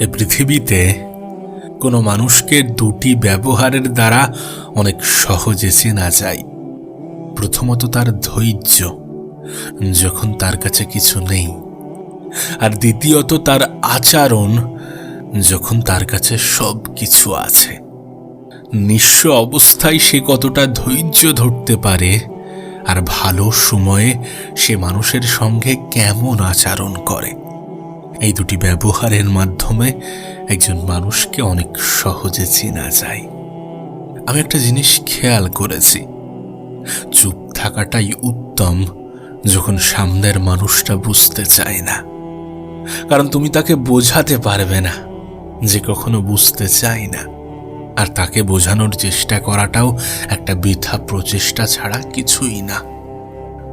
এ পৃথিবীতে কোনো মানুষকে দুটি ব্যবহারের দ্বারা অনেক সহজে চেনা যায়। প্রথমত তার ধৈর্য, যখন তার কাছে কিছু নেই। আর দ্বিতীয়ত তার আচরণ, যখন তার কাছে সব কিছু আছে। নিঃস্ব অবস্থায় সে কতটা ধৈর্য ধরতে পারে আর ভালো সময়ে সে মানুষের সঙ্গে কেমন আচরণ করে। এই দুটি ব্যবহারের মাধ্যমে একজন মানুষকে অনেক সহজে চেনা যায়। আমি একটা জিনিস খেয়াল করেছি। চুপ থাকাটাই উত্তম যখন সামনের মানুষটা বুঝতে চায় না। কারণ তুমি তাকে বোঝাতে পারবে না যে কখনো বুঝতে চায় না। আর তাকে বোঝানোর চেষ্টা করাটাও একটা বৃথা প্রচেষ্টা ছাড়া কিছুই না।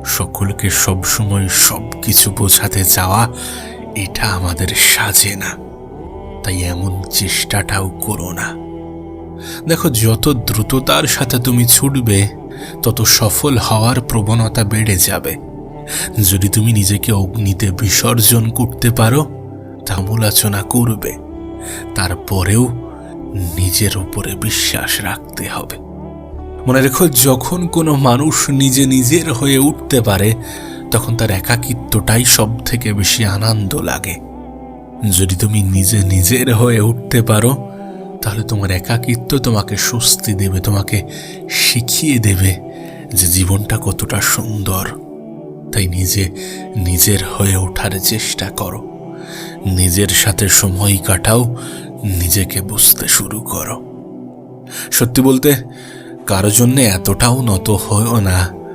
সকলকে সবসময় সব কিছু বোঝাতে চাওয়া এটা আমাদের সাজে না। তাই এমন চেষ্টাটাও করো না। দেখো, যত দ্রুততার সাথে তুমি ছুটবে, তত সফল হওয়ার প্রবণতা বেড়ে যাবে। যদি তুমি নিজেকে অগ্নিতে বিসর্জন করতে পারো তা মূলাচনা করবে। তারপরেও নিজের উপরে বিশ্বাস রাখতে হবে। মনে রেখো, যখন কোনো মানুষ নিজে নিজের হয়ে উঠতে পারে তখন তার একাকিত্বটাই সব থেকে বেশি আনন্দ লাগে। যদি তুমি নিজে নিজের হয়ে উঠতে পারো, তাহলে তোমার একাকিত্ব তোমাকে স্বস্তি দেবে, তোমাকে শিখিয়ে দেবে যে জীবনটা কতটা সুন্দর। তাই নিজে নিজের হয়ে ওঠার চেষ্টা করো। নিজের সাথে সময় কাটাও, নিজেকে বুঝতে শুরু করো। সত্যি বলতে, কারও জন্যে এতটাও নত হয়েও না।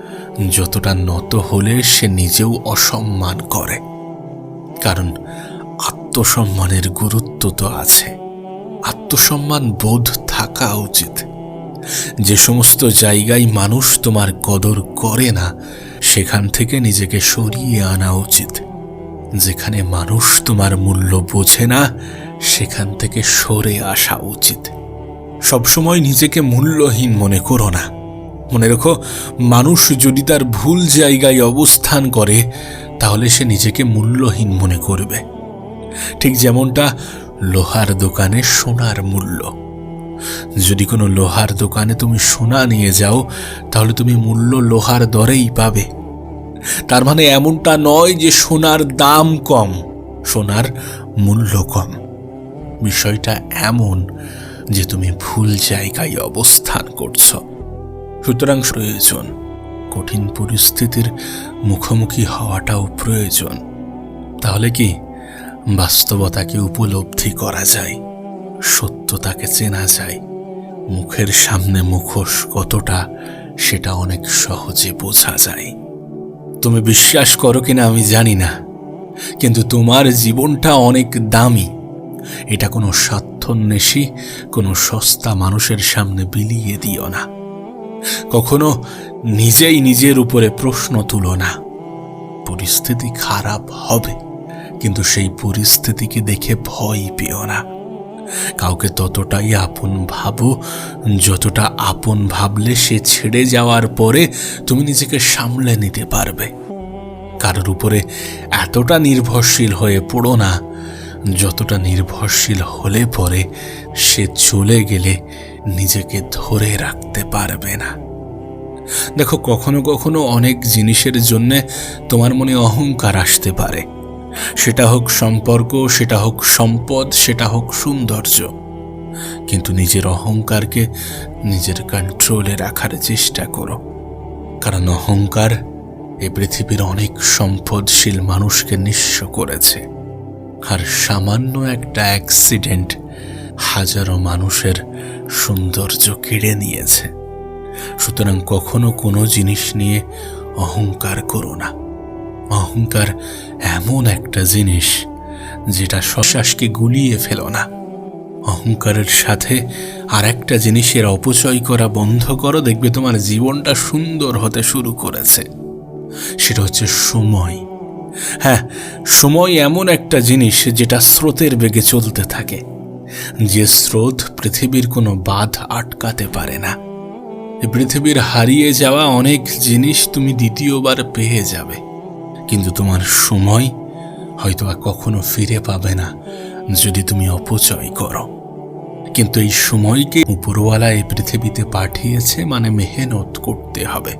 যতটা নত হলে সে নিজেও অসম্মান করে। কারণ আত্মসম্মানের গুরুত্ব তো আছে। আত্মসম্মান বোধ থাকা উচিত। যে সমস্ত জায়গায় মানুষ তোমার কদর করে না, সেখান থেকে নিজেকে সরিয়ে আনা উচিত। যেখানে মানুষ তোমার মূল্য বোঝে না, সেখান থেকে সরে আসা উচিত। সবসময় নিজেকে মূল্যহীন মনে করো না। মনে রেখো, মানুষ যদি তার ভুল জায়গায় অবস্থান করে, তাহলে সে নিজেকে মূল্যহীন মনে করবে। ঠিক যেমনটা লোহার দোকানে সোনার মূল্য। যদি কোনো লোহার দোকানে তুমি সোনা নিয়ে যাও, তাহলে তুমি মূল্য লোহার দরেই পাবে। তার মানে এমনটা নয় যে সোনার দাম কম, সোনার মূল্য কম। বিষয়টা এমন যে তুমি ভুল জায়গায় অবস্থান করছ। সুতরাং প্রয়োজন, কঠিন পরিস্থিতির মুখোমুখি হওয়াটাও প্রয়োজন। তাহলে কি বাস্তবতাকে উপলব্ধি করা যায়, সত্যতাকে চেনা যায়, মুখের সামনে মুখোশ কতটা সেটা অনেক সহজে বোঝা যায়। তুমি বিশ্বাস করো কিনা আমি জানি না, কিন্তু তোমার জীবনটা অনেক দামি। এটা কোনো স্বার্থন্বেষী, কোনো সস্তা মানুষের সামনে বিলিয়ে দিও না। কখনো নিজেই নিজের উপরে প্রশ্ন তুলো না। পরিস্থিতি খারাপ হবে, কিন্তু সেই পরিস্থিতিকে দেখে ভয় পেও না। কাউকে ততটাই আপন ভাবো, যতটা আপন ভাবলে সে ছেড়ে যাওয়ার পরে তুমি নিজেকে সামলে নিতে পারবে। কারোর উপরে এতটা নির্ভরশীল হয়ে পড়ো না যতটা নির্ভরশীল হলে পরে সে চলে গেলে নিজেকে ধরে রাখতে পারবে না। দেখো, কখনো কখনো অনেক জিনিসের জন্যে তোমার মনে অহংকার আসতে পারে। সেটা হোক সম্পর্ক, সেটা হোক সম্পদ, সেটা হোক সৌন্দর্য। কিন্তু নিজের অহংকারকে নিজের কন্ট্রোলে রাখার চেষ্টা করো। কারণ অহংকার এ পৃথিবীর অনেক সম্পদশীল মানুষকে নিঃস্ব করেছে। আর সামান্য একটা অ্যাক্সিডেন্ট হাজারো মানুষের সৌন্দর্য কেড়ে নিয়েছে। সুতরাং কখনো কোনো জিনিস নিয়ে অহংকার করো না। অহংকার এমন একটা জিনিস যেটা শ্বাসকে গুলিয়ে ফেলো না। অহংকারের সাথে আর একটা জিনিসের অপচয় করা বন্ধ করো, দেখবে তোমার জীবনটা সুন্দর হতে শুরু করেছে। সেটা হচ্ছে সময়। হ্যাঁ সময় এমন একটা জিনিস যেটা স্রোতের বেগে চলতে থাকে, যে স্রোত পৃথিবীর কোনো বাধ আটকাতে পারে না। পৃথিবীর হারিয়ে যাওয়া অনেক জিনিস তুমি দ্বিতীয়বার পেয়ে যাবে, কিন্তু তোমার সময় হয়তো আর কখনো ফিরে পাবে না, যদি তুমি অপচয় করো। কিন্তু এই সময়কে উপরওয়ালা এই পৃথিবীতে পাঠিয়েছে মানে মেহনত করতে হবে।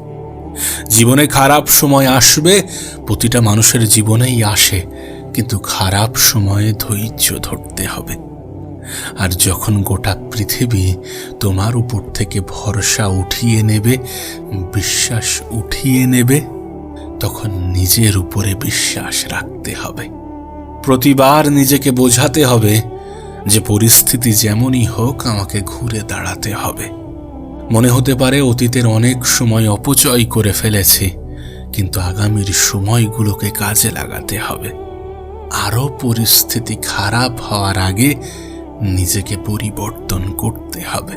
জীবনে খারাপ সময় আসবে, প্রতিটা মানুষের জীবনেই আসে, কিন্তু খারাপ সময়ে ধৈর্য ধরতে হবে। আর যখন গোটা পৃথিবী তোমার উপর থেকে ভরসা উঠিয়ে নেবে, বিশ্বাস উঠিয়ে নেবে, তখন নিজের উপরে বিশ্বাস রাখতে হবে। প্রতিবার নিজেকে বোঝাতে হবে যে পরিস্থিতি যেমনই হোক আমাকে ঘুরে দাঁড়াতে হবে। মনে হতে পারে অতীতের অনেক সময় অপচয় করে ফেলেছি, কিন্তু আগামীর সময়গুলোকে কাজে লাগাতে হবে। আরও পরিস্থিতি খারাপ হওয়ার আগে নিজেকে পরিবর্তন করতে হবে।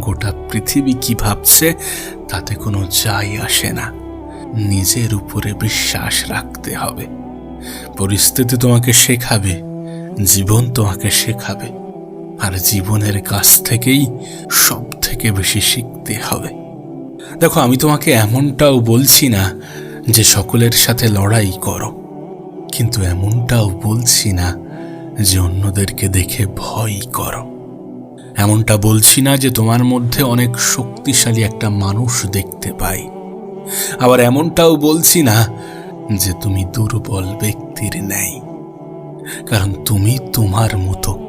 গোটা পৃথিবী কি ভাবছে তাতে কোনো যাই আসে না। নিজের উপরে বিশ্বাস রাখতে হবে। পরিস্থিতি তোমাকে শেখাবে, জীবন তোমাকে শেখাবে। আর জীবনের কাছ থেকেই সব থেকে বেশি শিখতে হবে। দেখো, আমি তোমাকে এমনটাও বলছি না যে সকলের সাথে লড়াই করো, কিন্তু এমনটাও বলছি না যে অন্যদেরকে দেখে ভয় করো। এমনটা বলছি না যে তোমার মধ্যে অনেক শক্তিশালী একটা মানুষ দেখতে পাই। আবার এমনটাও বলছি না যে তুমি দুর্বল ব্যক্তির নেই কারণ তুমি তোমার মতো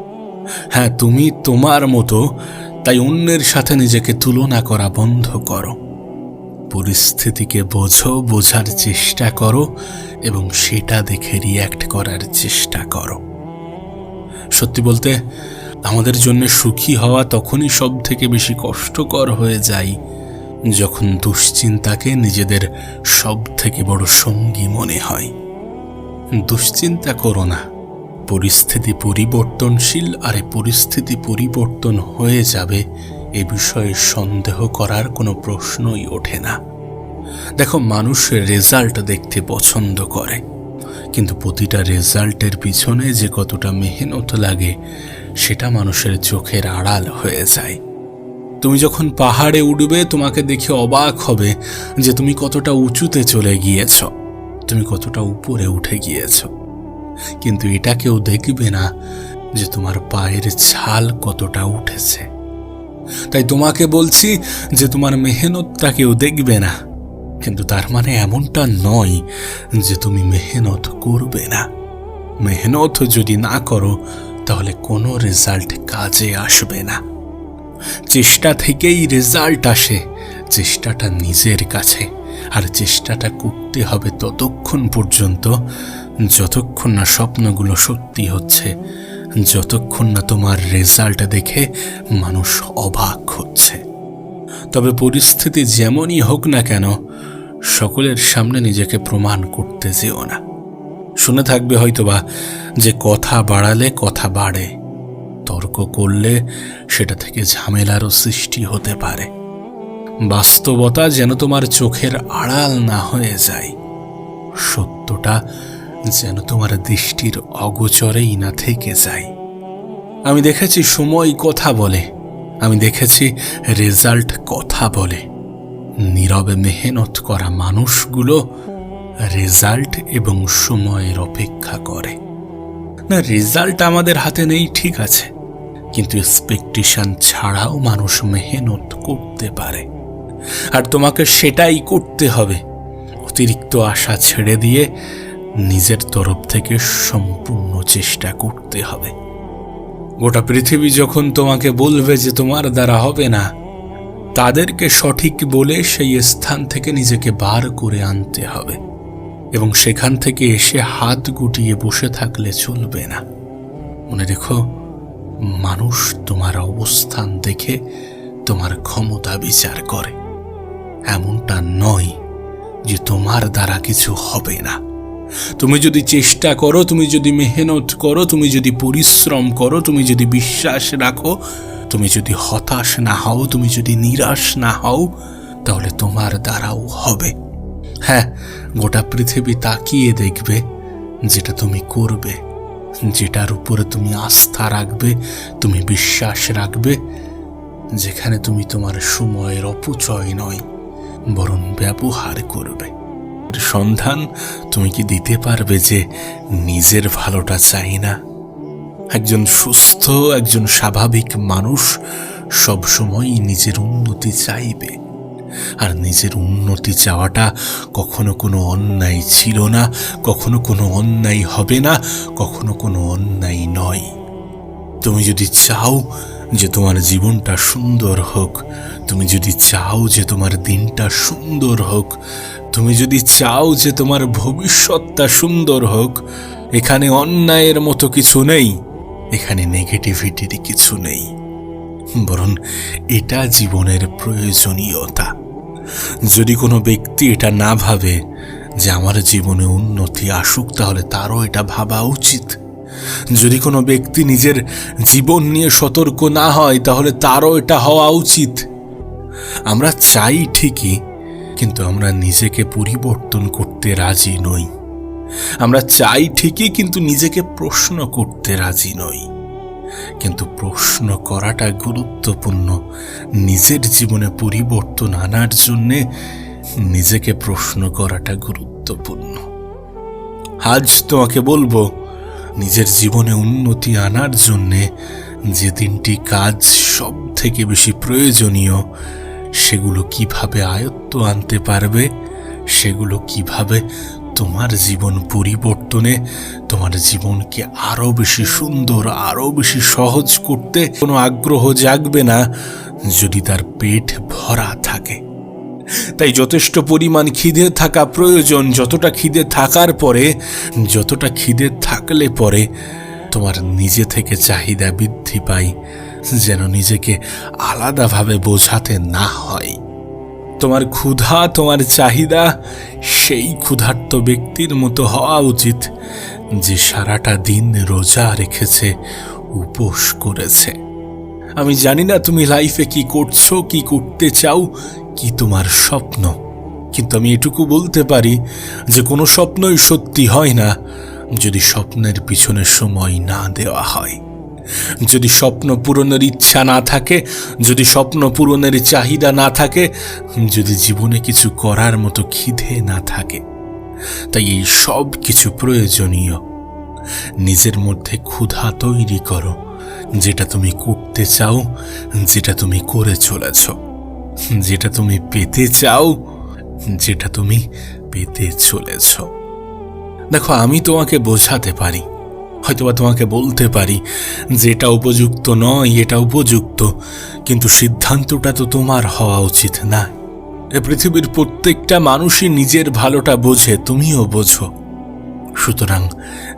হ্যাঁ তুমি তোমার মতো, তাই অন্যের সাথে নিজেকে তুলনা করা বন্ধ করো। পরিস্থিতিকে বোঝো, বোঝার চেষ্টা করো, এবং সেটা দেখে রিয়্যাক্ট করার চেষ্টা করো। সত্যি বলতে, আমাদের জন্য সুখী হওয়া তখনই সব থেকে বেশি কষ্টকর হয়ে যায়, যখন দুশ্চিন্তাকে নিজেদের সব থেকে বড় সঙ্গী মনে হয়। দুশ্চিন্তা করো না। পরিস্থিতি পরিবর্তনশীল আর এই পরিস্থিতি পরিবর্তন হয়ে যাবে, এ বিষয়ে সন্দেহ করার কোনো প্রশ্নই ওঠে না। দেখো, মানুষ রেজাল্ট দেখতে পছন্দ করে, কিন্তু প্রতিটা রেজাল্টের পিছনে যে কতটা মেহনত লাগে, সেটা মানুষের চোখের আড়াল হয়ে যায়। তুমি যখন পাহাড়ে উঠবে তোমাকে দেখে অবাক হবে যে তুমি কতটা উঁচুতে চলে গিয়েছ, তুমি কতটা উপরে উঠে গিয়েছ। কিন্তু এটা কেউ দেখবে না যে তোমার পায়ের ছাল কতটা উঠেছে। তাই তোমাকে বলছি যে তোমার মেহনতটা কেউ দেখবে না। কিন্তু তার মানে এমনটা নয় যে তুমি মেহনত করবে না। মেহনত যদি না করো, তাহলে কোনো রেজাল্ট কাজে আসবে না। চেষ্টা থেকেই রেজাল্ট আসে, চেষ্টাটা নিজের কাছে। আর চেষ্টাটা করতে হবে ততক্ষণ পর্যন্ত যতক্ষণ না স্বপ্নগুলো সত্যি হচ্ছে, যতক্ষণ না তোমার রেজাল্ট দেখে মানুষ অবাক হচ্ছে। তবে পরিস্থিতি যেমনই হোক না কেন, সকলের সামনে নিজেকে প্রমাণ করতে যেও না। শুনে থাকবে হয়তোবা যে কথা বাড়ালে কথা বাড়ে, তর্ক করলে সেটা থেকে ঝামেলারও সৃষ্টি হতে পারে। বাস্তবতা যেন তোমার চোখের আড়াল না হয়ে যায়, সত্যটা যেন তোমার দৃষ্টির অগোচরেই না থেকে যায়। আমি দেখেছি সময় কথা বলে, আমি দেখেছি রেজাল্ট কথা বলে। নীরবে মেহনত করা মানুষগুলো রেজাল্ট এবং সময়ের অপেক্ষা করে। না, রেজাল্ট আমাদের হাতে নেই, ঠিক আছে। কিন্তু এক্সপেকটেশন ছাড়াও মানুষ মেহনত করতে পারে। আর তোমাকে সেটাই করতে হবে। অতিরিক্ত আশা ছেড়ে দিয়ে নিজের তরফ থেকে সম্পূর্ণ চেষ্টা করতে হবে। গোটা পৃথিবী যখন তোমাকে বলবে যে তোমার দ্বারা হবে না, তাদেরকে সঠিক বলে সেই স্থান থেকে নিজেকে বার করে আনতে হবে এবং সেখান থেকে এসে হাত গুটিয়ে বসে থাকলে চলবে না। মনে রেখো, মানুষ তোমার অবস্থান দেখে তোমার ক্ষমতা বিচার করে। এমনটা নয় যে তোমার দ্বারা কিছু হবে না। তুমি যদি চেষ্টা করো, তুমি যদি মেহনত করো, তুমি যদি পরিশ্রম করো, তুমি যদি বিশ্বাস রাখো, তুমি যদি হতাশ না হও, তুমি যদি নিরাশ না হও, তাহলে তোমার দ্বারাও হবে। হ্যাঁ গোটা পৃথিবী তাকিয়ে দেখবে যেটা তুমি করবে, যেটার উপরে তুমি আস্থা রাখবে, তুমি বিশ্বাস রাখবে, যেখানে তুমি তোমার সময়ের অপচয় নয়, বরং ব্যবহার করবে। সন্ধান তুমি কি দিতে পারবে যে নিজের ভালোটা চাই না? একজন সুস্থ, একজন স্বাভাবিক মানুষ সবসময়ই নিজের উন্নতি চাইবে। আর নিজের উন্নতি চাওয়াটা কখনো কোনো অন্যায় ছিল না, কখনো কোনো অন্যায় হবে না, কখনো কোনো অন্যায় নয়। তুমি যদি চাও যে তোমার জীবনটা সুন্দর হোক, তুমি যদি চাও যে তোমার দিনটা সুন্দর হোক, তুমি যদি চাও যে তোমার ভবিষ্যৎটা সুন্দর হোক, এখানে অন্যায়ের মতো কিছু নেই, এখানে নেগেটিভিটির কিছু নেই। বরং এটা জীবনের প্রয়োজনীয়তা। যদি কোনো ব্যক্তি এটা না ভাবে যে আমার জীবনে উন্নতি আসুক, তাহলে তারও এটা ভাবা উচিত। যদি কোনো ব্যক্তি নিজের জীবন নিয়ে সতর্ক না হয়, তাহলে তারও এটা হওয়া উচিত। আমরা চাই ঠিকই, কিন্তু আমরা নিজেকে পরিবর্তন করতে রাজি নই। আমরা চাই ঠিকই, কিন্তু নিজেকে প্রশ্ন করতে রাজি নই। কিন্তু প্রশ্ন করাটা গুরুত্বপূর্ণ। নিজের জীবনে পরিবর্তন আনার জন্যে নিজেকে প্রশ্ন করাটা গুরুত্বপূর্ণ। আজ তোমাকে বলব নিজের জীবনে উন্নতি আনার জন্যে যে তিনটি কাজ সব থেকে বেশি প্রয়োজনীয়, সেগুলো কীভাবে আয়ত্ত আনতে পারবে, সেগুলো কীভাবে তোমার জীবন পরিবর্তনে, তোমার জীবনকে আরও বেশি সুন্দর, আরও বেশি সহজ করতে কোনো আগ্রহ জাগবে না যদি তার পেট ভরা থাকে। তাই যথেষ্ট পরিমাণ খিদে থাকা প্রয়োজন। যতটা খিদে থাকার পরে, যতটা খিদে থাকলে পরে তোমার নিজে থেকে চাহিদা বৃদ্ধি পায় যেন নিজেকে আলাদাভাবে বোঝাতে না হয়। তোমার ক্ষুধা, তোমার চাহিদা, সেই ক্ষুধার্ত ব্যক্তির মতো হওয়া উচিত, যে সারাটা দিন রোজা রেখেছে, উপোস করেছে। আমি জানি না তুমি লাইফে কি করছ, কি করতে চাও কি তোমার স্বপ্ন? কিন্তু আমি এটুকু বলতে পারি যে কোনো স্বপ্নই সত্যি হয় না যদি স্বপ্নের পিছনে সময় না দেওয়া হয়। যদি স্বপ্ন পূরণের ইচ্ছা না থাকে, যদি স্বপ্ন পূরণের চাহিদা না থাকে, যদি জীবনে কিছু করার মতো খিদে না থাকে, তাই এই সব কিছু প্রয়োজনীয়। নিজের মধ্যে ক্ষুধা তৈরি করো, যেটা তুমি করতে চাও, যেটা তুমি করে চলেছ। যেটা তুমি পেতে চাও, যেটা তুমি পেতে চলেছ। দেখো, আমি তোমাকে বোঝাতে পারি, হয়তোবা তোমাকে বলতে পারি যে এটা উপযুক্ত নয়, এটা উপযুক্ত, কিন্তু সিদ্ধান্তটা তো তোমার হওয়া উচিত না। এ পৃথিবীর প্রত্যেকটা মানুষই নিজের ভালোটা বোঝে, তুমিও বোঝো। সুতরাং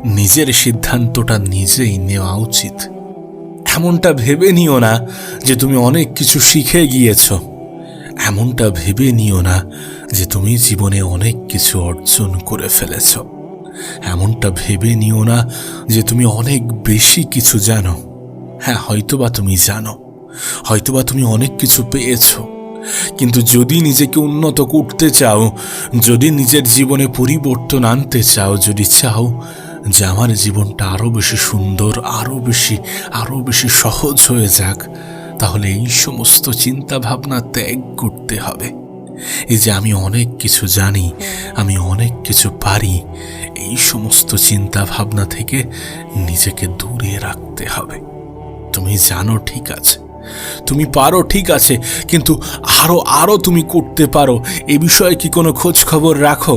নিজের সিদ্ধান্তটা নিজেই নেওয়া উচিত। এমনটা ভেবে নিও না যে তুমি অনেক কিছু শিখে গিয়েছ। এমনটা ভেবে নিও না যে তুমি জীবনে অনেক কিছু অর্জন করে ফেলেছ। এমনটা ভেবে নিও না যে তুমি অনেক বেশি কিছু জানো। হ্যাঁ হয়তোবা তুমি জানো। হয়তোবা তুমি অনেক কিছু পেয়েছ। কিন্তু যদি নিজেকে উন্নত করতে চাও, যদি নিজের জীবনে পরিবর্তন আনতে চাও, যদি চাও যে আমার জীবনটা আরও বেশি সুন্দর আরও বেশি আরও বেশি সহজ হয়ে যাক তাহলে এই সমস্ত চিন্তা ভাবনা ত্যাগ করতে হবে। এই যে আমি অনেক কিছু জানি, আমি অনেক কিছু পারি, এই সমস্ত চিন্তা ভাবনা থেকে নিজেকে দূরে রাখতে হবে। তুমি জানো ঠিক আছে, তুমি পারো ঠিক আছে, কিন্তু আরও আরও তুমি করতে পারো। এ বিষয়ে কি কোনো খোঁজ খবর রাখো?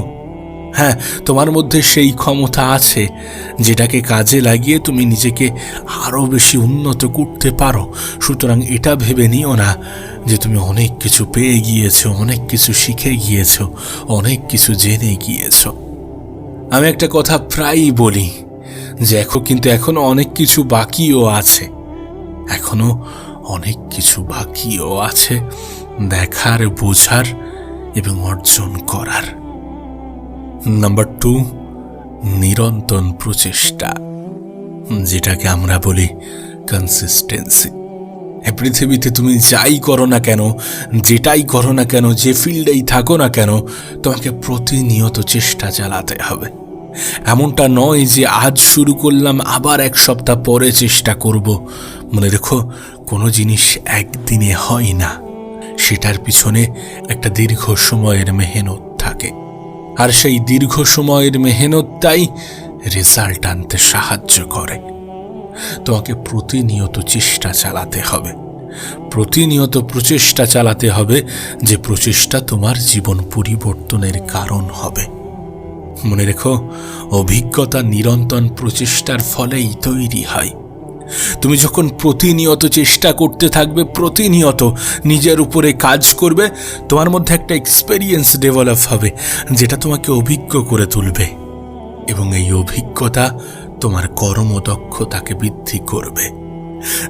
হ্যাঁ তোমার মধ্যে সেই ক্ষমতা আছে, যেটাকে কাজে লাগিয়ে তুমি নিজেকে আরও বেশি উন্নত করতে পারো। সুতরাং এটা ভেবে নিও না যে তুমি অনেক কিছু পেয়ে গিয়েছো, অনেক কিছু শিখে গিয়েছো, অনেক কিছু জেনে গিয়েছো। আমি একটা কথা প্রায়ই বলি, যে এখন কিন্তু এখনও অনেক কিছু বাকিও আছে। এখনও অনেক কিছু বাকিও আছে দেখার, বোঝার এবং অর্জন করার। নাম্বার টু নিরন্তন প্রচেষ্টা যেটাকে আমরা বলি কনসিস্টেন্সি পৃথিবীতে তুমি যাই করো না কেন, যেটাই করো না কেন, যে ফিল্ডেই থাকো না কেন, তোমাকে প্রতিনিয়ত চেষ্টা চালাতে হবে। এমনটা নয় যে আজ শুরু করলাম, আবার এক সপ্তাহ পরে চেষ্টা করব। মনে রেখো, কোনো জিনিস একদিনে হয় না, সেটার পিছনে একটা দীর্ঘ সময়ের মেহনত। আর সেই দীর্ঘ সময়ের মেহনতটাই রেজাল্ট আনতে সাহায্য করে। তোমাকে প্রতিনিয়ত চেষ্টা চালাতে হবে। প্রতিনিয়ত প্রচেষ্টা চালাতে হবে যে প্রচেষ্টা তোমার জীবন পরিবর্তনের কারণ হবে। মনে রেখো, অভিজ্ঞতা নিরন্তর প্রচেষ্টার ফলেই তৈরি হয়। তুমি যখন প্রতিনিয়ত চেষ্টা করতে থাকবে, প্রতিনিয়ত নিজের উপরে কাজ করবে, তোমার মধ্যে একটা এক্সপেরিয়েন্স ডেভেলপ হবে, যেটা তোমাকে অভিজ্ঞ করে তুলবে। এবং এই অভিজ্ঞতা তোমার কর্মদক্ষতাকে বৃদ্ধি করবে।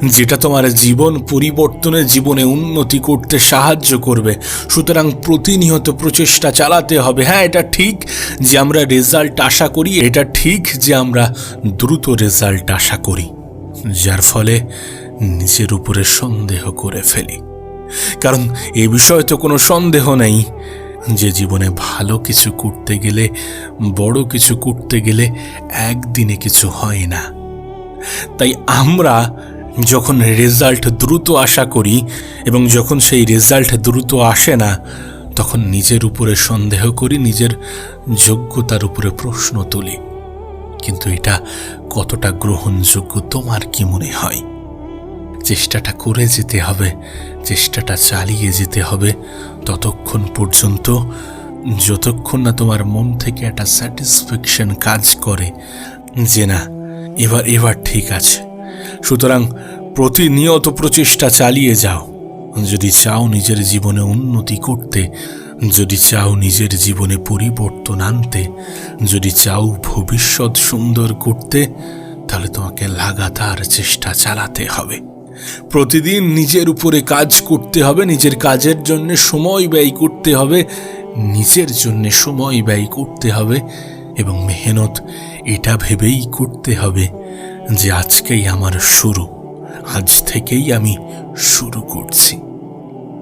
যেটা তোমার জীবন পরিবর্তনে, জীবনে উন্নতি করতে সাহায্য করবে। সুতরাং প্রতিনিয়ত প্রচেষ্টা চালাতে হবে। হ্যাঁ এটা ঠিক যে আমরা রেজাল্ট আশা করি, এটা ঠিক যে আমরা দ্রুত রেজাল্ট আশা করি। যার ফলে নিজের উপরে সন্দেহ করে ফেলি। কারণ এ বিষয়ে তো কোনো সন্দেহ নেই যে জীবনে ভালো কিছু করতে গেলে, বড় কিছু করতে গেলে একদিনে কিছু হয় না। তাই আমরা যখন রেজাল্ট দ্রুত আশা করি এবং যখন সেই রেজাল্ট দ্রুত আসে না, তখন নিজের উপরে সন্দেহ করি, নিজের যোগ্যতার উপরে প্রশ্ন তুলি। কিন্তু এটা কতটা গ্রহণযোগ্য তোমার কি মনে হয়? চেষ্টাটা করে যেতে হবে, চেষ্টাটা চালিয়ে যেতে হবে ততক্ষণ পর্যন্ত। যতক্ষণ না তোমার মন থেকে একটা স্যাটিসফ্যাকশন কাজ করে, যে না, এবার এবার ঠিক আছে। সুতরাং প্রতিনিয়ত প্রচেষ্টা চালিয়ে যাও। যদি চাও নিজের জীবনে উন্নতি করতে যদি চাও নিজের জীবনে পরিবর্তন আনতে, যদি চাও ভবিষ্যৎ সুন্দর করতে, তাহলে তোমাকে লাগাতার চেষ্টা চালাতে হবে। প্রতিদিন নিজের উপরে কাজ করতে হবে, নিজের কাজের জন্য সময় ব্যয় করতে হবে, নিজের জন্য সময় ব্যয় করতে হবে এবং মেহনত এটা ভেবেই করতে হবে যে আজকেই আমার শুরু, আজ থেকেই আমি শুরু করছি।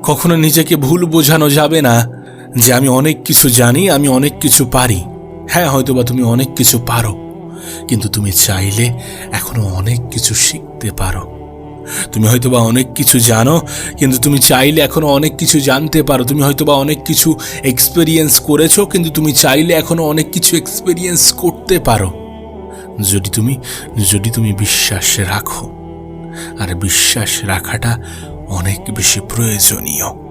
কখনো নিজেকে ভুল বোঝানো যাবে না। যে আমি অনেক কিছু জানি, আমি অনেক কিছু পারি। হ্যাঁ হয়তোবা তুমি অনেক কিছু পারো, কিন্তু তুমি চাইলে এখনও অনেক কিছু শিখতে পারো। তুমি হয়তোবা অনেক কিছু জানো, কিন্তু তুমি চাইলে এখনও অনেক কিছু জানতে পারো। তুমি হয়তোবা অনেক কিছু এক্সপেরিয়েন্স করেছ, কিন্তু তুমি চাইলে এখনও অনেক কিছু এক্সপেরিয়েন্স করতে পারো। যদি তুমি যদি তুমি বিশ্বাস রাখো, আর বিশ্বাস রাখাটা অনেক বেশি প্রয়োজনীয়।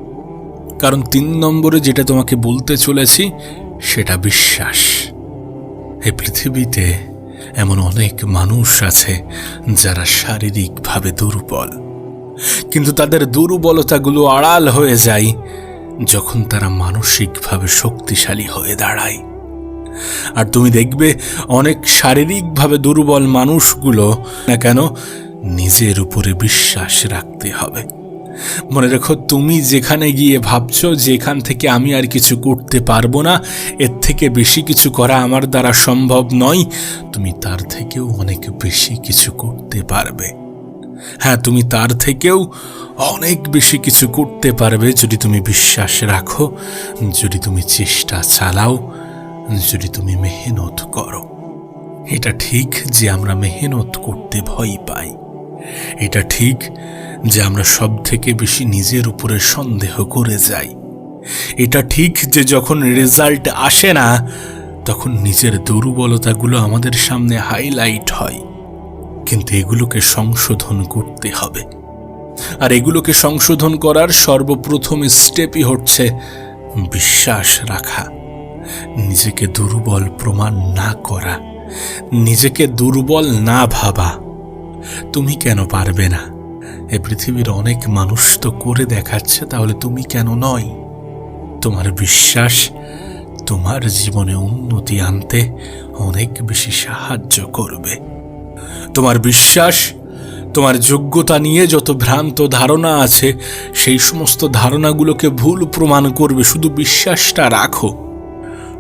কারণ তিন নম্বরে যেটা তোমাকে বলতে চলেছি, সেটা বিশ্বাস। এই পৃথিবীতে এমন অনেক মানুষ আছে যারা শারীরিকভাবে দুর্বল। কিন্তু তাদের দুর্বলতাগুলো আড়াল হয়ে যায় যখন তারা মানসিকভাবে শক্তিশালী হয়ে দাঁড়ায়। আর তুমি দেখবে অনেক শারীরিকভাবে দুর্বল মানুষগুলো না কেন নিজের উপরে বিশ্বাস রাখতে হবে। মনে রেখো, তুমি যেখানে গিয়ে ভাবছ যেখান থেকে আমি আর কিছু করতে পারব না, এর থেকে বেশি কিছু করা আমার দ্বারা সম্ভব নয়। তুমি তার থেকেও অনেক বেশি কিছু করতে পারবে। হ্যাঁ তুমি তার থেকেও অনেক বেশি কিছু করতে পারবে যদি তুমি বিশ্বাস রাখো, যদি তুমি চেষ্টা চালাও, যদি তুমি মেহনত করো। এটা ঠিক যে আমরা মেহনত করতে ভয় পাই। এটা ঠিক যে আমরা সব থেকে বেশি নিজের উপরে সন্দেহ করে যাই। এটা ঠিক যে যখন রেজাল্ট আসে না, তখন নিজের দুর্বলতাগুলো আমাদের সামনে হাইলাইট হয়। কিন্তু এগুলোকে সংশোধন করতে হবে। আর এগুলোকে সংশোধন করার সর্বপ্রথম স্টেপই হচ্ছে বিশ্বাস রাখা। নিজেকে দুর্বল প্রমাণ না করা। নিজেকে দুর্বল না ভাবা। তুমি কেন পারবে না? এ পৃথিবীর অনেক মানুষ তো করে দেখাচ্ছে, তাহলে তুমি কেন নয়? তোমার বিশ্বাস, তোমার জীবনে উন্নতি আনতে অনেক বেশি সাহায্য করবে। তোমার বিশ্বাস, তোমার যোগ্যতা নিয়ে যত ভ্রান্ত ধারণা আছে, সেই সমস্ত ধারণাগুলোকে ভুল প্রমাণ করবে। শুধু বিশ্বাসটা রাখো।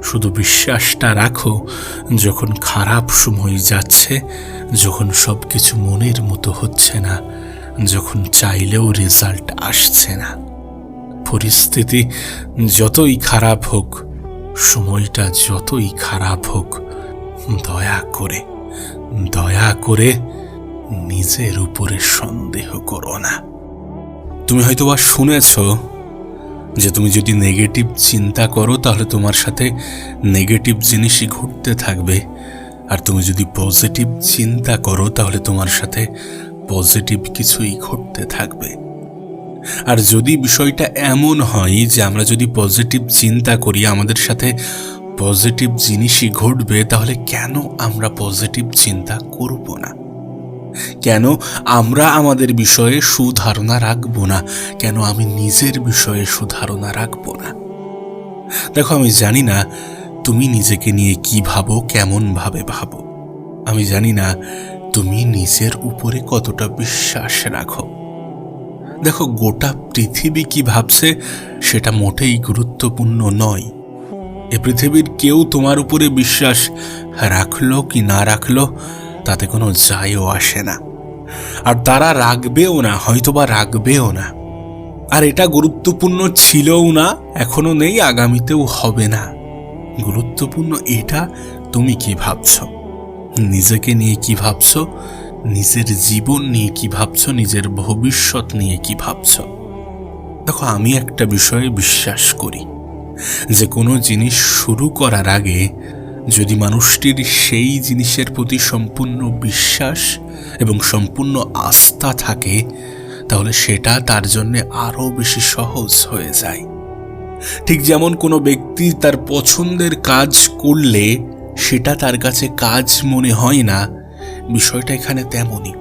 শুধু বিশ্বাসটা রাখো, যখন খারাপ সময় যাচ্ছে, যখন সব কিছু মনের মতো হচ্ছে না যখন চাইলেও রেজাল্ট আসছে না। পরিস্থিতি যতই খারাপ হোক, সময়টা যতই খারাপ হোক, দয়া করে দয়া করে নিজের উপরে সন্দেহ করো না। তুমি হয়তোবা শুনেছ যে তুমি যদি নেগেটিভ চিন্তা করো, তাহলে তোমার সাথে নেগেটিভ জিনিসই ঘটতে থাকবে। আর তুমি যদি পজিটিভ চিন্তা করো, তাহলে তোমার সাথে পজিটিভ কিছুই ঘটতে থাকবে। আর যদি বিষয়টা এমন হয় যে আমরা যদি পজিটিভ চিন্তা করি, আমাদের সাথে পজিটিভ জিনিসই ঘটবে, তাহলে কেন আমরা পজিটিভ চিন্তা করব না? কেন আমরা আমাদের বিষয়ে সুধারণা রাখব না? কেন আমি নিজের বিষয়ে সুধারণা রাখব না? দেখো, আমি জানি না তুমি নিজেকে নিয়ে কি ভাবো কেমন ভাবে ভাবো। আমি জানি না তুমি নিজের উপরে কতটা বিশ্বাস রাখো? দেখো, গোটা পৃথিবী কি ভাবছে সেটা মোটেই গুরুত্বপূর্ণ নয়। এ পৃথিবীর কেউ তোমার উপরে বিশ্বাস রাখল কি না রাখল তাতে কোনো যায়ও আসে না। আর তারা রাখবেও না, হয়তোবা রাখবেও না। আর এটা গুরুত্বপূর্ণ ছিলও না, এখনও নেই, আগামীতেও হবে না। গুরুত্বপূর্ণ এটা তুমি কি ভাবছ? নিজেকে নিয়ে কি ভাবছ? নিজের জীবন নিয়ে কি ভাবছ? নিজের ভবিষ্যৎ নিয়ে কি ভাবছ? দেখো, আমি একটা বিষয়ে বিশ্বাস করি। যে কোনো জিনিস শুরু করার আগে যদি মানুষটির সেই জিনিসের প্রতি সম্পূর্ণ বিশ্বাস এবং সম্পূর্ণ আস্থা থাকে, তাহলে সেটা তার জন্য আরও বেশি সহজ হয়ে যায়। ঠিক যেমন কোনো ব্যক্তি তার পছন্দের কাজ করলে সেটা তার কাছে কাজ মনে হয় না। বিষয়টা এখানে তেমনই।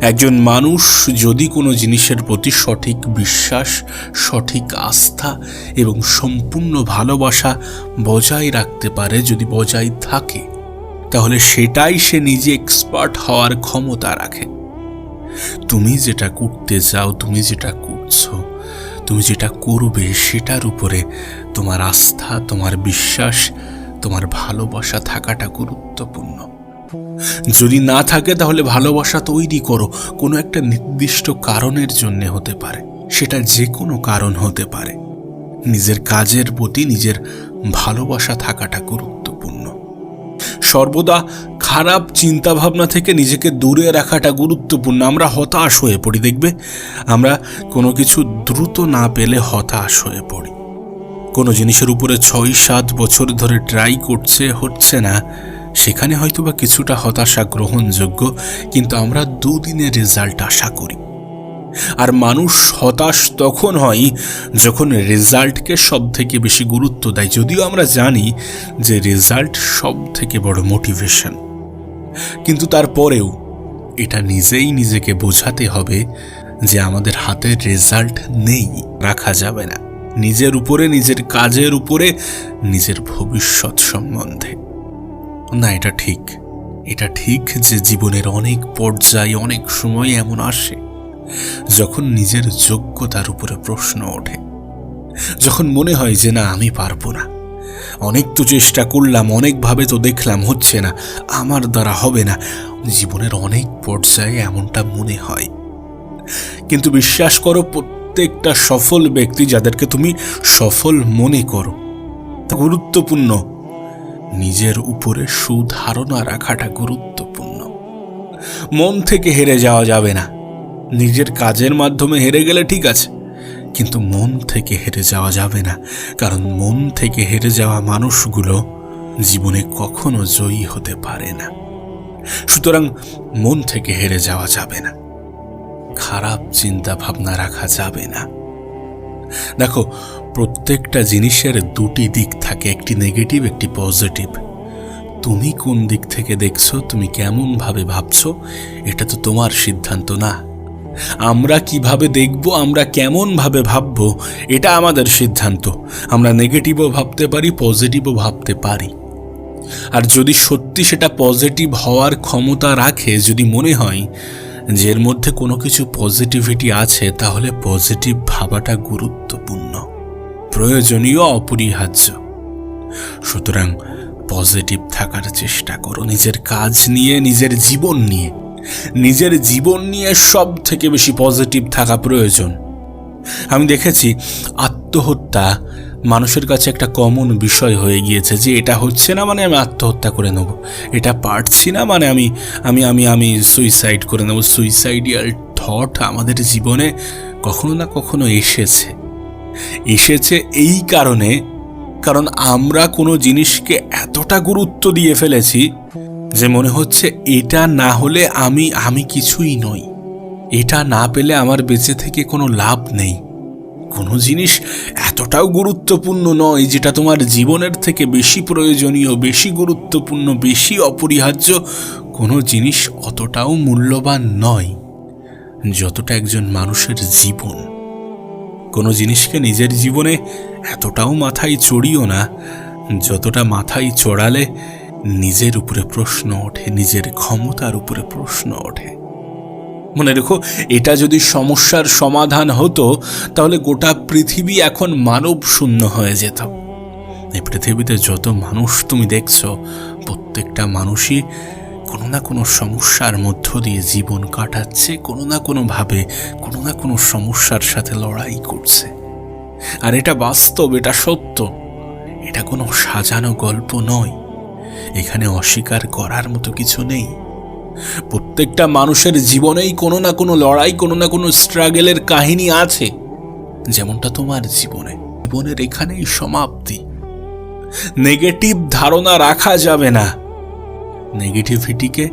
একজন মানুষ যদি কোনো জিনিসের প্রতি সঠিক বিশ্বাস, সঠিক আস্থা এবং সম্পূর্ণ ভালোবাসা বজায় রাখতে পারে, যদি বজায় থাকে, তাহলে সেটাই সে নিজে এক্সপার্ট হওয়ার ক্ষমতা রাখে। তুমি যেটা করতে চাও, তুমি যেটা করছ, তুমি যেটা করবে, সেটার উপরে তোমার আস্থা, তোমার বিশ্বাস তোমার ভালোবাসা থাকাটা গুরুত্বপূর্ণ। যদি না থাকে তাহলে ভালোবাসা তৈরি করো। কোনো একটা নির্দিষ্ট কারণের জন্য হতে পারে। সেটা যে কোনো কারণ হতে পারে। নিজের কাজের প্রতি নিজের ভালোবাসা থাকাটা গুরুত্বপূর্ণ। সর্বদা খারাপ চিন্তাভাবনা থেকে নিজেকে দূরে রাখাটা গুরুত্বপূর্ণ। আমরা হতাশ হয়ে পড়ি, দেখবে? আমরা কোনো কিছু দ্রুত না পেলে হতাশ হয়ে পড়ি। কোনো জিনিসের উপরে ছয়, সাত বছর ধরে ট্রাই করছে, হচ্ছে না। সেখানে হয়তোবা কিছুটা হতাশা গ্রহণযোগ্য, কিন্তু আমরা দুদিনের রেজাল্ট আশা করি। আর মানুষ হতাশ তখন হয় যখন রেজাল্টকে সব থেকে বেশি গুরুত্ব দেয়। যদিও আমরা জানি যে রেজাল্ট সব থেকে বড় মোটিভেশন কিন্তু তারপরেও এটা নিজেই নিজেকে বোঝাতে হবে যে আমাদের হাতে রেজাল্ট নেই, রাখা যাবে না। নিজের উপরে, নিজের কাজের উপরে, নিজের ভবিষ্যৎ সম্বন্ধে। না, এটা ঠিক। এটা ঠিক যে জীবনের অনেক পর্যায়ে, অনেক সময় এমন আসে যখন নিজের যোগ্যতার উপরে প্রশ্ন ওঠে। যখন মনে হয় যে, না, আমি পারব না। অনেক তো চেষ্টা করলাম, অনেকভাবে তো দেখলাম, হচ্ছে না। আমার দ্বারা হবে না। জীবনের অনেক পর্যায়ে এমনটা মনে হয়। কিন্তু বিশ্বাস করো প্রত্যেকটা সফল ব্যক্তি যাদেরকে তুমি সফল মনে করো, তা গুরুত্বপূর্ণ। নিজের উপরে সুধারণা রাখাটা গুরুত্বপূর্ণ। মন থেকে হেরে যাওয়া যাবে না। নিজের কাজের মাধ্যমে হেরে গেলে ঠিক আছে, কিন্তু মন থেকে হেরে যাওয়া যাবে না। কারণ মন থেকে হেরে যাওয়া মানুষগুলো জীবনে কখনো জয়ী হতে পারে না। সুতরাং মন থেকে হেরে যাওয়া যাবে না। খারাপ চিন্তা ভাবনা রাখা যাবে না। দেখো, প্রত্যেকটা জিনিসের দুটি দিক থাকে, একটি নেগেটিভ একটি পজিটিভ তুমি কোন দিক থেকে দেখছ, তুমি কেমন ভাবে ভাবছ, এটা তো তোমার সিদ্ধান্ত না। আমরা কীভাবে দেখব, আমরা কেমন ভাবে ভাবব, এটা আমাদের সিদ্ধান্ত। আমরা নেগেটিভও ভাবতে পারি পজিটিভও ভাবতে পারি। আর যদি সত্যি সেটা পজিটিভ হওয়ার ক্ষমতা রাখে, যদি মনে হয় যে এর মধ্যে কোনো কিছু পজিটিভিটি আছে, তাহলে পজিটিভ ভাবাটা গুরুত্বপূর্ণ। প্রয়োজনীয় অপরিহার্য। সুতরাং পজিটিভ থাকার চেষ্টা করো, নিজের কাজ নিয়ে, নিজের জীবন নিয়ে। নিজের জীবন নিয়ে সব থেকে বেশি পজিটিভ থাকা প্রয়োজন। আমি দেখেছি আত্মহত্যা মানুষের কাছে একটা কমন বিষয় হয়ে গিয়েছে যে এটা হচ্ছে না মানে আমি আত্মহত্যা করে নেব। এটা পারছি না মানে আমি আমি আমি আমি সুইসাইড করে নেব। সুইসাইডিয়াল থট আমাদের জীবনে কখনো না কখনো এসেছে। এসেছে এই কারণে, কারণ আমরা কোনো জিনিসকে এতটা গুরুত্ব দিয়ে ফেলেছি যে মনে হচ্ছে এটা না হলে আমি আমি কিছুই নই। এটা না পেলে আমার বেঁচে থেকে কোনো লাভ নেই। কোনো জিনিস এতটাও গুরুত্বপূর্ণ নয় যেটা তোমার জীবনের থেকে বেশি প্রয়োজনীয়, বেশি গুরুত্বপূর্ণ, বেশি অপরিহার্য, কোনো জিনিস অতটাও মূল্যবান নয়। যতটা একজন মানুষের জীবন। কোনো জিনিসকে নিজের জীবনে এতটাও মাথায় চড়িও না, যতটা মাথায় চড়ালে নিজের উপরে প্রশ্ন ওঠে, নিজের ক্ষমতার উপরে প্রশ্ন ওঠে। মনে রেখো, এটা যদি সমস্যার সমাধান হতো, তাহলে গোটা পৃথিবী এখন মানব শূন্য হয়ে যেত। এই পৃথিবীতে যত মানুষ তুমি দেখছ, প্রত্যেকটা মানুষই কোনো না কোনো সমস্যার মধ্য দিয়ে জীবন কাটাচ্ছে, কোনো না কোনোভাবে কোনো না কোনো সমস্যার সাথে লড়াই করছে। আর এটা বাস্তব, এটা সত্য, এটা কোনো সাজানো গল্প নয়। এখানে অস্বীকার করার মতো কিছু নেই। প্রত্যেকটা মানুষের জীবনেই কোনো না কোনো লড়াই, কোনো না কোনো স্ট্রাগেলের কাহিনী আছে, যেমনটা তোমার জীবনে। জীবনের এখানেই সমাপ্তি। নেগেটিভ ধারণা রাখা যাবে না। নেগেটিভিটিকে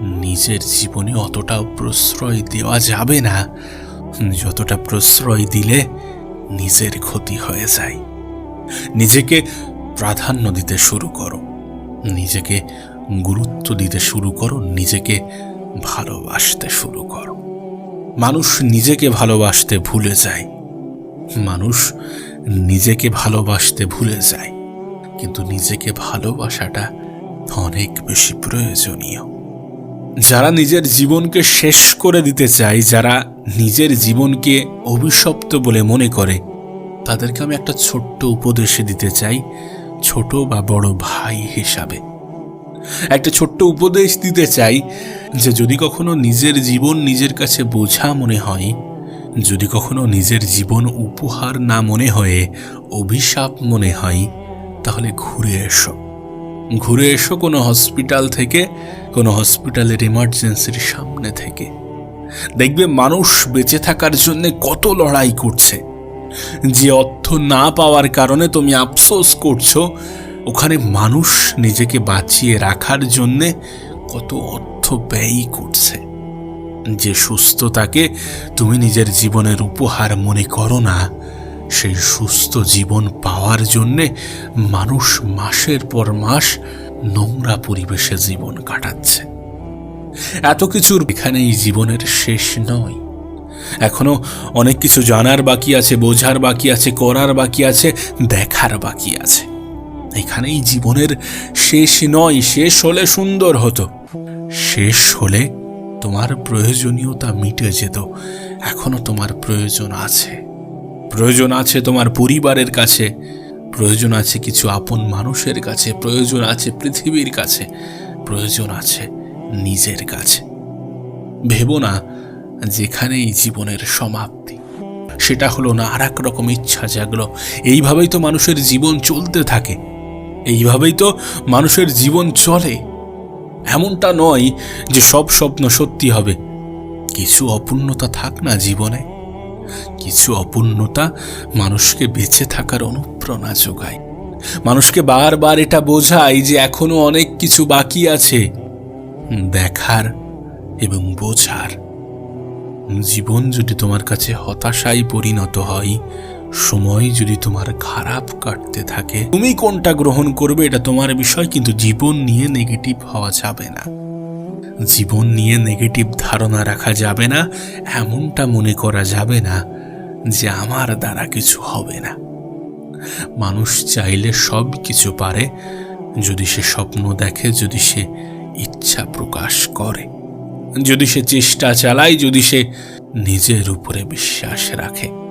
নিজের জীবনে অতটাও প্রশ্রয় দেওয়া যাবে না। যতটা প্রশ্রয় দিলে নিজের ক্ষতি হয়ে যায়। নিজেকে প্রাধান্য দিতে শুরু করো। নিজেকে গুরুত্ব দিতে শুরু করো, নিজেকে ভালোবাসতে শুরু করো। মানুষ নিজেকে ভালোবাসতে ভুলে যায়। মানুষ নিজেকে ভালোবাসতে ভুলে যায়। কিন্তু নিজেকে ভালোবাসাটা অনেক বেশি প্রয়োজনীয়। যারা নিজের জীবনকে শেষ করে দিতে চায়, যারা নিজের জীবনকে অভিশপ্ত বলে মনে করে, তাদেরকে আমি একটা ছোট্ট উপদেশে দিতে চাই, ছোট বা বড় ভাই হিসাবে। একটা ছোট্ট উপদেশ দিতে চাই যে যদি কখনো নিজের জীবন নিজের কাছে বোঝা মনে হয়, যদি কখনো নিজের জীবন উপহার না মনে হয়ে অভিশাপ মনে হয়, তাহলে ঘুরে এসো। ঘুরে এসো কোনো হসপিটাল থেকে, কোনো হসপিটালের ইমার্জেন্সির সামনে থেকে। দেখবে মানুষ বেঁচে থাকার জন্য কত লড়াই করছে। যে অর্থ না পাওয়ার কারণে তুমি আফসোস করছ ওখানে মানুষ নিজেকে বাঁচিয়ে রাখার জন্যে কত অর্থ ব্যয় করছে। যে সুস্থতাকে তুমি নিজের জীবনের উপহার মনে করো না, সেই সুস্থ জীবন পাওয়ার জন্যে মানুষ মাসের পর মাস নোংরা পরিবেশে জীবন কাটাচ্ছে। এত কিছুর এখানে এই জীবনের শেষ নয়। এখনও অনেক কিছু জানার বাকি আছে, বোঝার বাকি আছে, করার বাকি আছে, দেখার বাকি আছে। এখানেই জীবনের শেষ নয়, শেষ হলে সুন্দর হতো। শেষ হলে তোমার প্রয়োজনীয়তা মিটে যেত। এখনও তোমার প্রয়োজন আছে। প্রয়োজন আছে তোমার পরিবারের কাছে। প্রয়োজন আছে কিছু আপন মানুষের কাছে। প্রয়োজন আছে পৃথিবীর কাছে। প্রয়োজন আছে নিজের কাছে। ভেবো না, যেখানেই জীবনের সমাপ্তি, সেটা হলো না আর এক রকম ইচ্ছা জাগলো। এইভাবেই তো মানুষের জীবন চলতে থাকে। এইভাবেই তো মানুষের জীবন চলে। এমনটা নয় যে সব স্বপ্ন সত্যি হবে। কিছু অপূর্ণতা থাক না জীবনে। কিছু অপূর্ণতা মানুষকে বেঁচে থাকার অনুপ্রেরণা যোগায়। মানুষকে বারবার এটা বোঝায় যে এখনও অনেক কিছু বাকি আছে। দেখার এবং বোঝার। জীবন যদি তোমার কাছে হতাশায় পরিণত হয় সময় যদি তোমার খারাপ কাটতে থাকে, তুমি কোনটা গ্রহণ করবে এটা তোমার বিষয়, কিন্তু জীবন নিয়ে নেগেটিভ হওয়া যাবে না। জীবন নিয়ে নেগেটিভ ধারণা রাখা যাবে না, এমনটা মনে করা যাবে না যে আমার দ্বারা কিছু হবে না। মানুষ চাইলে সব কিছু পারে, যদি সে স্বপ্ন দেখে, যদি সে ইচ্ছা প্রকাশ করে। যদি সে চেষ্টা চালায়, যদি সে নিজের উপরে বিশ্বাস রাখে।